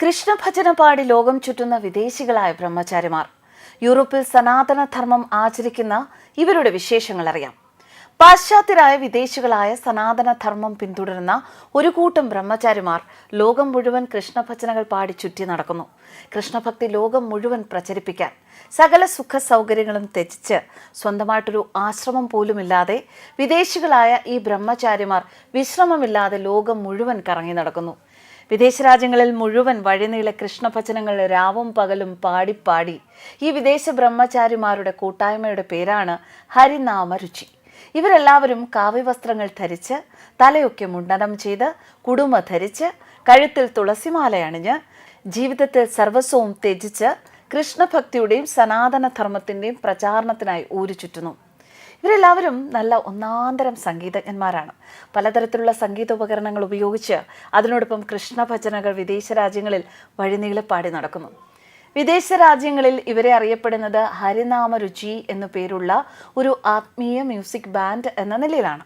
കൃഷ്ണഭജന പാടി ലോകം ചുറ്റുന്ന വിദേശികളായ ബ്രഹ്മചാരിമാർ. യൂറോപ്പിൽ സനാതന ധർമ്മം ആചരിക്കുന്ന ഇവരുടെ വിശേഷങ്ങൾ അറിയാം. പാശ്ചാത്യരായ വിദേശികളായ സനാതന ധർമ്മം പിന്തുടരുന്ന ഒരു കൂട്ടം ബ്രഹ്മചാരിമാർ ലോകം മുഴുവൻ കൃഷ്ണഭജനകൾ പാടി ചുറ്റി നടക്കുന്നു. കൃഷ്ണഭക്തി ലോകം മുഴുവൻ പ്രചരിപ്പിക്കാൻ സകല സുഖ സൗകര്യങ്ങളും ത്യജിച്ച് സ്വന്തമായിട്ടൊരു ആശ്രമം പോലുമില്ലാതെ വിദേശികളായ ഈ ബ്രഹ്മചാരിമാർ വിശ്രമമില്ലാതെ ലോകം മുഴുവൻ കറങ്ങി നടക്കുന്നു. വിദേശ രാജ്യങ്ങളിൽ മുഴുവൻ വഴിനീളെ കൃഷ്ണഭജനങ്ങൾ രാവും പകലും പാടിപ്പാടി ഈ വിദേശ ബ്രഹ്മചാരിമാരുടെ കൂട്ടായ്മയുടെ പേരാണ് ഹരിനാമ രുചി. ഇവരെല്ലാവരും കാവ്യവസ്ത്രങ്ങൾ ധരിച്ച് തലയൊക്കെ മുണ്ടനം ചെയ്ത് കുടുമ ധരിച്ച് കഴുത്തിൽ തുളസിമാല അണിഞ്ഞ് ജീവിതത്തിൽ സർവസ്വവും ത്യജിച്ച് കൃഷ്ണഭക്തിയുടെയും സനാതന ധർമ്മത്തിന്റെയും പ്രചാരണത്തിനായി ഊരു ചുറ്റുന്നു ഇവരെല്ലാവരും നല്ല ഒന്നാന്തരം സംഗീതജ്ഞന്മാരാണ്. പലതരത്തിലുള്ള സംഗീത ഉപകരണങ്ങൾ ഉപയോഗിച്ച് അതിനോടൊപ്പം കൃഷ്ണഭജനകൾ വിദേശ രാജ്യങ്ങളിൽ വഴിനീളെ പാടി നടക്കുന്നു. വിദേശ രാജ്യങ്ങളിൽ ഇവരെ അറിയപ്പെടുന്നത് ഹരിനാമ രുചി എന്നു പേരുള്ള ഒരു ആത്മീയ മ്യൂസിക് ബാൻഡ് എന്ന നിലയിലാണ്.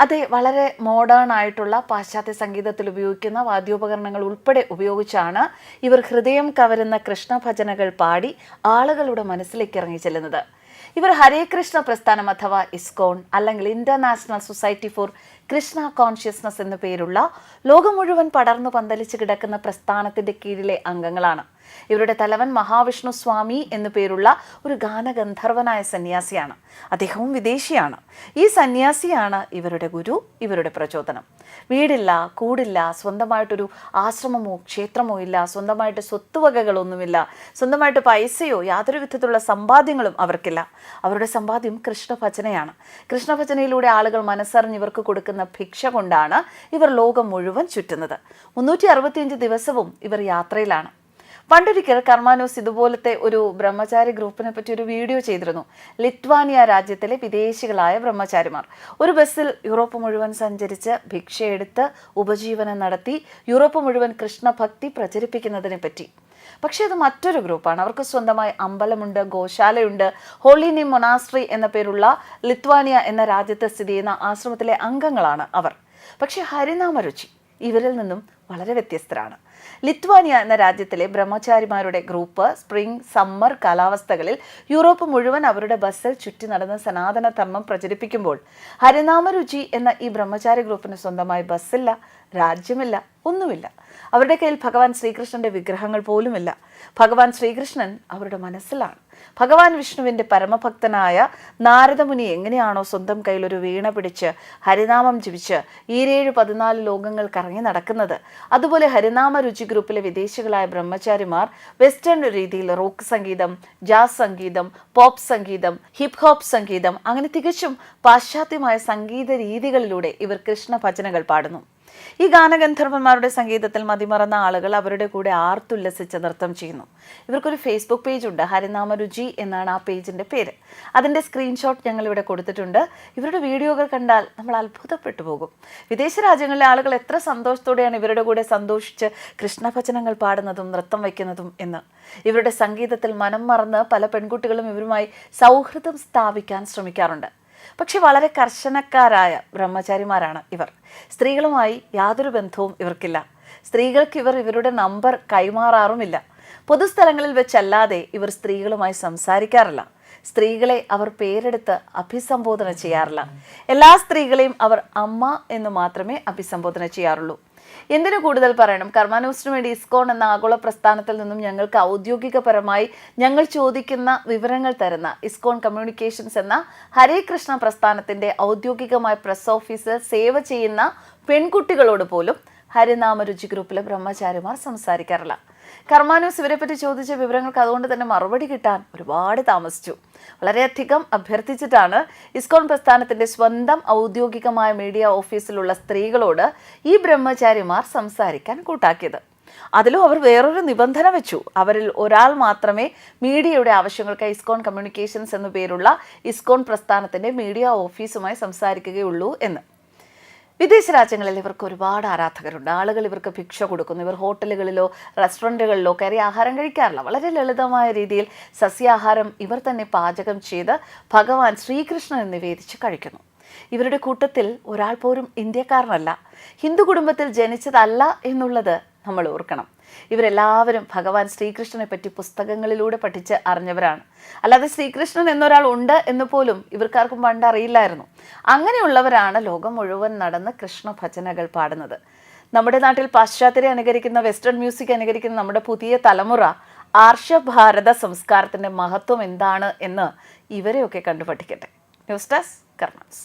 അതെ വളരെ മോഡേൺ ആയിട്ടുള്ള പാശ്ചാത്യ സംഗീതത്തിൽ ഉപയോഗിക്കുന്ന വാദ്യോപകരണങ്ങൾ ഉൾപ്പെടെ ഉപയോഗിച്ചാണ് ഇവർ ഹൃദയം കവരുന്ന കൃഷ്ണഭജനകൾ പാടി ആളുകളുടെ മനസ്സിലേക്ക് ഇറങ്ങി ചെല്ലുന്നത്. ഇവർ ഹരേ കൃഷ്ണ പ്രസ്ഥാനം അഥവാ ഇസ്കോൺ അല്ലെങ്കിൽ international society for Krishna consciousness എന്നു പേരുള്ള ലോകം മുഴുവൻ പടർന്നു പന്തലിച്ച് കിടക്കുന്ന പ്രസ്ഥാനത്തിന്റെ കീഴിലെ അംഗങ്ങളാണ്. ഇവരുടെ തലവൻ മഹാവിഷ്ണു സ്വാമി എന്നു പേരുള്ള ഒരു ഗാനഗന്ധർവനായ സന്യാസിയാണ്. അദ്ദേഹവും വിദേശിയാണ്. ഈ സന്യാസിയാണ് ഇവരുടെ ഗുരു ഇവരുടെ പ്രചോദനം. വീടില്ല കൂടില്ല സ്വന്തമായിട്ടൊരു ആശ്രമമോ ക്ഷേത്രമോ ഇല്ല സ്വന്തമായിട്ട് സ്വത്തുവകകളൊന്നുമില്ല സ്വന്തമായിട്ട് പൈസയോ യാതൊരു വിധത്തിലുള്ള സമ്പാദ്യങ്ങളും അവർക്കില്ല. അവരുടെ സമ്പാദ്യം കൃഷ്ണഭജനയാണ്. കൃഷ്ണഭജനയിലൂടെ ആളുകൾ മനസ്സറിഞ്ഞ് ഇവർക്ക് കൊടുക്കുന്ന ഭിക്ഷ കൊണ്ടാണ് ഇവർ ലോകം മുഴുവൻ ചുറ്റുന്നത്. മുന്നൂറ്റി ദിവസവും ഇവർ യാത്രയിലാണ്. പണ്ടൊരിക്കൽ കർമാനോസ് ഇതുപോലത്തെ ഒരു ബ്രഹ്മചാരി ഗ്രൂപ്പിനെ പറ്റി ഒരു വീഡിയോ ചെയ്തിരുന്നു. ലിത്വാനിയ രാജ്യത്തിലെ വിദേശികളായ ബ്രഹ്മചാരിമാർ. ഒരു ബസ്സിൽ യൂറോപ്പ് മുഴുവൻ സഞ്ചരിച്ച് ഭിക്ഷയെടുത്ത് ഉപജീവനം നടത്തി യൂറോപ്പ് മുഴുവൻ കൃഷ്ണഭക്തി പ്രചരിപ്പിക്കുന്നതിനെ പറ്റി. പക്ഷേ അത് മറ്റൊരു ഗ്രൂപ്പാണ്. അവർക്ക് സ്വന്തമായി അമ്പലമുണ്ട് ഗോശാലയുണ്ട്. ഹോളിനി മൊനാസ്ട്രി എന്ന പേരുള്ള ലിത്വാനിയ എന്ന രാജ്യത്ത് സ്ഥിതി ചെയ്യുന്ന ആശ്രമത്തിലെ അംഗങ്ങളാണ് അവർ. പക്ഷേ ഹരിനാമരുചി ഇവരിൽ നിന്നും വളരെ വ്യത്യസ്തരാണ്. ലിത്വാനിയ എന്ന രാജ്യത്തിലെ ബ്രഹ്മചാരിമാരുടെ ഗ്രൂപ്പ് സ്പ്രിംഗ് സമ്മർ കാലാവസ്ഥകളിൽ യൂറോപ്പ് മുഴുവൻ അവരുടെ ബസ്സിൽ ചുറ്റി നടന്ന സനാതന ധർമ്മം പ്രചരിപ്പിക്കുമ്പോൾ ഹരിനാമരുചി എന്ന ഈ ബ്രഹ്മചാരി ഗ്രൂപ്പിന് സ്വന്തമായി ബസ്സില്ല രാജ്യമില്ല ഒന്നുമില്ല. അവരുടെ കയ്യിൽ ഭഗവാൻ ശ്രീകൃഷ്ണന്റെ വിഗ്രഹങ്ങൾ പോലുമില്ല. ഭഗവാൻ ശ്രീകൃഷ്ണൻ അവരുടെ മനസ്സിലാണ്. ഭഗവാൻ വിഷ്ണുവിന്റെ പരമഭക്തനായ നാരദമുനി എങ്ങനെയാണോ സ്വന്തം കയ്യിലൊരു വീണ പിടിച്ച് ഹരിനാമം ജപിച്ച് ഈരേഴ് പതിനാല് ലോകങ്ങൾ കറങ്ങി നടക്കുന്നത്. അതുപോലെ ഹരിനാമ രുചി ഗ്രൂപ്പിലെ വിദേശികളായ ബ്രഹ്മചാരിമാർ വെസ്റ്റേൺ രീതിയിൽ റോക്ക് സംഗീതം ജാസ് സംഗീതം പോപ്പ് സംഗീതം ഹിപ് ഹോപ്പ് സംഗീതം അങ്ങനെ തികച്ചും പാശ്ചാത്യമായ സംഗീത രീതികളിലൂടെ ഇവർ കൃഷ്ണ ഭജനകൾ പാടുന്നു. ഈ ഗാനഗന്ധർവന്മാരുടെ സംഗീതത്തിൽ മതിമറന്ന ആളുകൾ അവരുടെ കൂടെ ആർത്തുല്ലസിച്ച് നൃത്തം ചെയ്യുന്നു. ഇവർക്കൊരു ഫേസ്ബുക്ക് പേജ് ഉണ്ട് ഹരിനാമ ഹരിനാമരുചി എന്നാണ് ആ പേജിന്റെ പേര്. അതിന്റെ സ്ക്രീൻഷോട്ട് ഞങ്ങൾ ഇവിടെ കൊടുത്തിട്ടുണ്ട്. ഇവരുടെ വീഡിയോകൾ കണ്ടാൽ നമ്മൾ അത്ഭുതപ്പെട്ടു പോകും. വിദേശ രാജ്യങ്ങളിലെ ആളുകൾ എത്ര സന്തോഷത്തോടെയാണ് ഇവരുടെ കൂടെ സന്തോഷിച്ച് കൃഷ്ണഭജനങ്ങൾ പാടുന്നതും നൃത്തം വയ്ക്കുന്നതും എന്ന്. ഇവരുടെ സംഗീതത്തിൽ മനം മറന്ന് പല പെൺകുട്ടികളും ഇവരുമായി സൗഹൃദം സ്ഥാപിക്കാൻ ശ്രമിക്കാറുണ്ട്. പക്ഷെ വളരെ കർശനക്കാരായ ബ്രഹ്മചാരിമാരാണ് ഇവർ. സ്ത്രീകളുമായി യാതൊരു ബന്ധവും ഇവർക്കില്ല. സ്ത്രീകൾക്ക് ഇവർ ഇവരുടെ നമ്പർ കൈമാറാറുമില്ല. പൊതുസ്ഥലങ്ങളിൽ വെച്ചല്ലാതെ ഇവർ സ്ത്രീകളുമായി സംസാരിക്കാറില്ല. സ്ത്രീകളെ അവർ പേരെടുത്ത് അഭിസംബോധന ചെയ്യാറില്ല. എല്ലാ സ്ത്രീകളെയും അവർ അമ്മ എന്ന് മാത്രമേ അഭിസംബോധന ചെയ്യാറുള്ളൂ. എന്തിനു കൂടുതൽ പറയണം? കർമാനൂസിനു വേണ്ടി ഇസ്കോൺ എന്ന ആഗോള പ്രസ്ഥാനത്തിൽ നിന്നും ഞങ്ങൾക്ക് ഔദ്യോഗികപരമായി ഞങ്ങൾ ചോദിക്കുന്ന വിവരങ്ങൾ തരുന്ന ഇസ്കോൺ കമ്മ്യൂണിക്കേഷൻസ് എന്ന ഹരേ കൃഷ്ണ പ്രസ്ഥാനത്തിന്റെ ഔദ്യോഗികമായ പ്രസ് ഓഫീസ് സേവ ചെയ്യുന്ന പെൺകുട്ടികളോട് പോലും ഹരിനാമരുചി ഗ്രൂപ്പിലെ ബ്രഹ്മചാരിമാർ സംസാരിക്കാറില്ല. കർമാനൂസ് ഇവരെ പറ്റി ചോദിച്ച വിവരങ്ങൾക്ക് അതുകൊണ്ട് തന്നെ മറുപടി കിട്ടാൻ ഒരുപാട് താമസിച്ചു. വളരെയധികം അഭ്യർത്ഥിച്ചിട്ടാണ് ഇസ്കോൺ പ്രസ്ഥാനത്തിന്റെ സ്വന്തം ഔദ്യോഗികമായ മീഡിയ ഓഫീസിലുള്ള സ്ത്രീകളോട് ഈ ബ്രഹ്മചാരിമാർ സംസാരിക്കാൻ കൂട്ടാക്കിയത്. അതിലും അവർ വേറൊരു നിബന്ധന വെച്ചു. അവരിൽ ഒരാൾ മാത്രമേ മീഡിയയുടെ ആവശ്യങ്ങൾക്ക് ഇസ്കോൺ കമ്മ്യൂണിക്കേഷൻസ് എന്നു പേരുള്ള ഇസ്കോൺ പ്രസ്ഥാനത്തിന്റെ മീഡിയ ഓഫീസുമായി സംസാരിക്കുകയുള്ളൂ എന്ന്. വിദേശ രാജ്യങ്ങളിൽ ഇവർക്ക് ഒരുപാട് ആരാധകരുണ്ട്. ആളുകൾ ഇവർക്ക് ഭിക്ഷ കൊടുക്കുന്നു. ഇവർ ഹോട്ടലുകളിലോ റെസ്റ്റോറന്റുകളിലോ കയറി ആഹാരം കഴിക്കാറില്ല. വളരെ ലളിതമായ രീതിയിൽ സസ്യാഹാരം ഇവർ തന്നെ പാചകം ചെയ്ത് ഭഗവാൻ ശ്രീകൃഷ്ണൻ നിവേദിച്ച് കഴിക്കുന്നു. ഇവരുടെ കൂട്ടത്തിൽ ഒരാൾ പോലും ഇന്ത്യക്കാരനല്ല. ഹിന്ദു കുടുംബത്തിൽ ജനിച്ചതല്ല എന്നുള്ളത് നമ്മൾ ഓർക്കണം. ഇവരെല്ലാവരും ഭഗവാൻ ശ്രീകൃഷ്ണനെ പറ്റി പുസ്തകങ്ങളിലൂടെ പഠിച്ച് അറിഞ്ഞവരാണ്. അല്ലാതെ ശ്രീകൃഷ്ണൻ എന്നൊരാൾ ഉണ്ട് എന്ന് പോലും ഇവർക്കാർക്കും പണ്ട് അറിയില്ലായിരുന്നു. അങ്ങനെയുള്ളവരാണ് ലോകം മുഴുവൻ നടന്ന് കൃഷ്ണ ഭജനകൾ പാടുന്നത്. നമ്മുടെ നാട്ടിൽ പാശ്ചാത്യരെ അനുകരിക്കുന്ന വെസ്റ്റേൺ മ്യൂസിക് അനുകരിക്കുന്ന നമ്മുടെ പുതിയ തലമുറ ആർഷഭാരത സംസ്കാരത്തിന്റെ മഹത്വം എന്താണ് എന്ന് ഇവരെയൊക്കെ കണ്ടു പഠിക്കട്ടെ ന്യൂസ് ഡെസ്ക് കർണാസ്